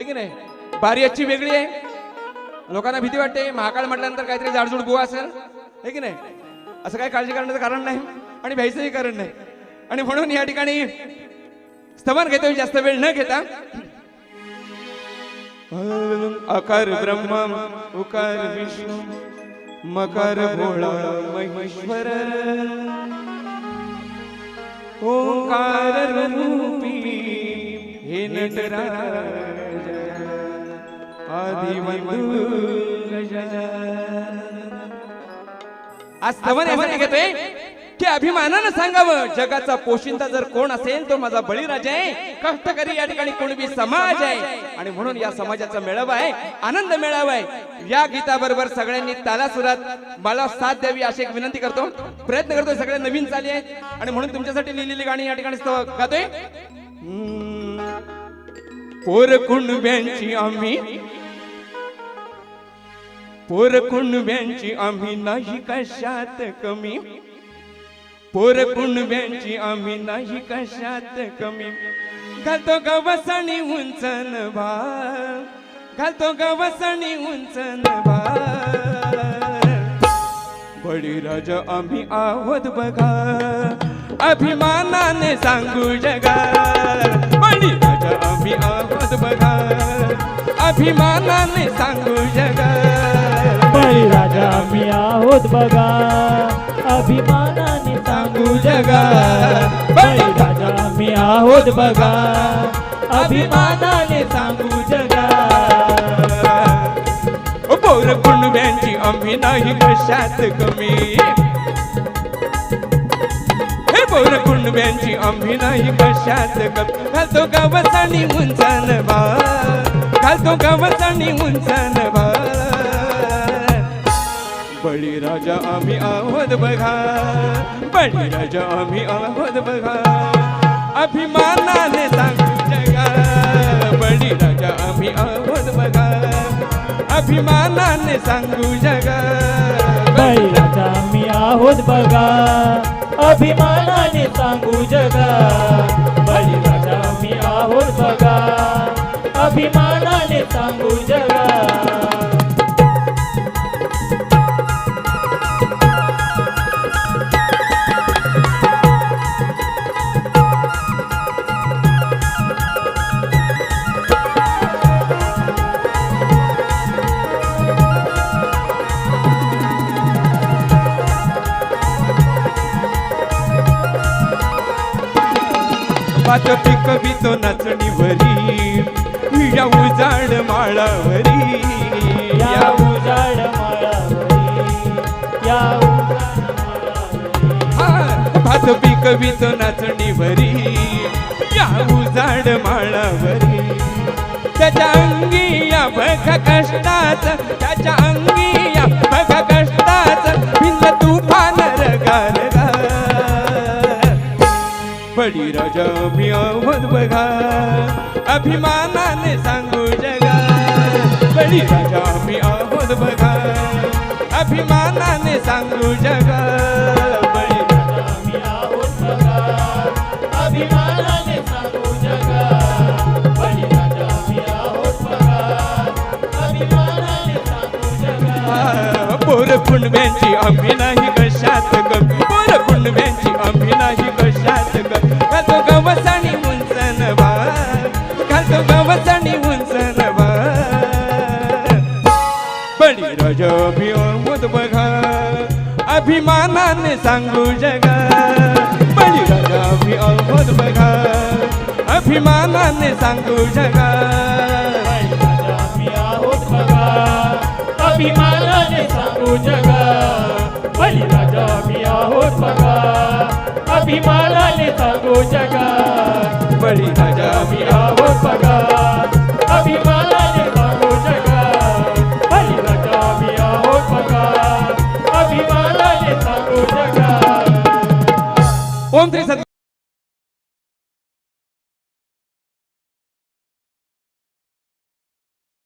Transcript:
की नाही? बारी आजची वेगळी आहे. लोकांना भीती वाटते. महाकाळ म्हटल्यानंतर काहीतरी जाडजूड गुवा असेल. हे की नाही? असं काही काळजी करण्याचं कारण नाही आणि भ्यायचंही कारण नाही. आणि म्हणून या ठिकाणी स्तवन घेतो जास्त वेळ न घेता. अकार ब्रह्मा उकार विष्णू मकार भोळा महेश्वर. ओंकार रूपी हे नटरा आज स्तवन यासाठी घेतोय की अभिमानानं सांगावं. जगाचा पोशिंदा जर कोण असेल तो माझा बळीराजा आहे. कष्टकरी या ठिकाणी कुणबी समाज आहे. आणि म्हणून या समाजाचा मेळावा आहे आनंद मेळावा आहे. या गीताबरोबर सगळ्यांनी तालासुरात मला साथ द्यावी अशी एक विनंती करतो. प्रयत्न करतोय सगळे नवीन चाली आहेत. आणि म्हणून तुमच्यासाठी लिहिलेली गाणी या ठिकाणी गातोय. पोर कुणब्यांची आम्ही पोर कुणब्यांची आम्ही नाही कशात कमी. पोर कुणब्यांची आम्ही नाही कशात कमी. घालतो गवसणी उंचन भा घालतो गवसणी उंचन भा बळीराजा आम्ही आहोत बघा. अभिमानाने सांगू जगा. बळीराजा आम्ही आहोत बघा. अभिमानाने सांगू जगा. आहोत बघा. अभिमानाने सांगू जगा. राजा आम्ही आहोत बघा. अभिमानाने सांगू जगा. ओ पोर कुणब्यांची आम्ही नाही कशात कमी. हे पोर कुणब्यांची आम्ही नाही कशात कमी. घालतो गावसानी उंचान बा घालतो गावसानी उंचान बा बळीराजा आम्ही आहोत बघा. बळीराजा आम्ही आहोत बघा. अभिमानाने सांगू जगा बळीराजा आम्ही आहोत बघा. अभिमानाने सांगू जगा. बळीराजा आम्ही आहोत बघा. अभिमानाने सांगू जगा. बळीराजा आम्ही आहोत बघा. अभिमानाने सांगू जगा पाच पिक बितो नाचणीवरी. या उजाड माळावरी. या उजाड माळावरी. या भात पीक बितो नाचणीवरी. या उजाड माळावरी. त्याच्या अंगी या बघ कष्टाच त्याच्या अंगी या बडी राजा मी आहोत बघा. अभिमानाने सांगू जगा. बडी राजा मी आहोत बघा. अभिमानाने सांगू जगा. आहोत बघा. अभिमानाने सांगू जगा. आहोत बघा. अभिमानाने सांगू जगा. पोर कुणब्यांची आम्ही बळी राजा मी आहोत बघा. अभिमानाने सांगू जगा. बळी राजा मी आहोत बघा. अभिमानाने सांगू जगा. बळीराजा अभिमानाने सांगू जगा. बळीराजा आहोत बघा. अभिमानाने सांगू जगा. बळी राजा आम्ही आहोत बघा. કોણ થઈ શકે